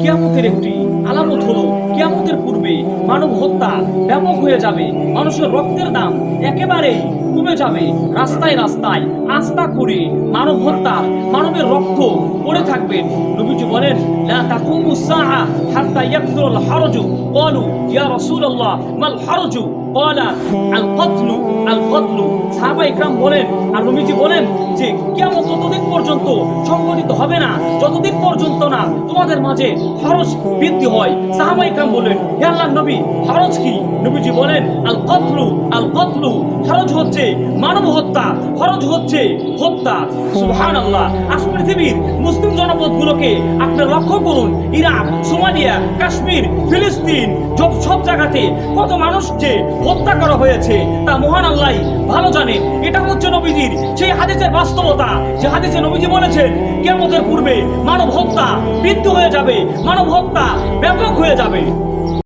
কিয়ামতের একটি আলামত হলো, কিয়ামতের পূর্বে মানব হত্যা ব্যাপক হয়ে যাবে। মানুষের রক্তের দাম একেবারেই কমে যাবে। রাস্তায় রাস্তায় আস্থা করে মানব হত্যা, মানবের রক্ত পড়ে থাকবে। নবীজি বলেন, লা তাকুমু সাআ হাত্তা ইয়াকসুরুল হারজু। ক্বালু, ইয়া রাসূলুল্লাহ, মাল হারজু? ক্বালা, আল কতলু আল কতলু। সাহাবা ইকরাম বলেন, আর নবীজি বলেন যে, কিয়ামত পর্যন্ত সংগঠিত হবে না। যতদিন পর্যন্ত না তোমাদের মাঝে খরচ বৃদ্ধি হয় সাহাবা ইকরাম বলেন হে আল্লাহর নবী, খরচ কি? নবীজি বলেন আল কতলু আল কতলু খরচ হচ্ছে মানব হত্যা, খরচ হচ্ছে হত্যা। সুবহানাল্লাহ। আজ পৃথিবীর মুসলিম জনপদগুলোকে আপনি লক্ষ্য করুন, ইরাক, সোমালিয়া, কাশ্মীর, ফিলিস্তিন সব সব জায়গাতে কত মানুষকে হত্যা করা হয়েছে, তা মহান আল্লাহ ভালো জানেন এটা নবীজির সেই হাদিসের বাস্তবতা, যে হাদিসে নবীজি বলেছেন কেমতের পূর্বে মানব হত্যা বৃদ্ধ হয়ে যাবে মানব হত্যা ব্যাপক হয়ে যাবে।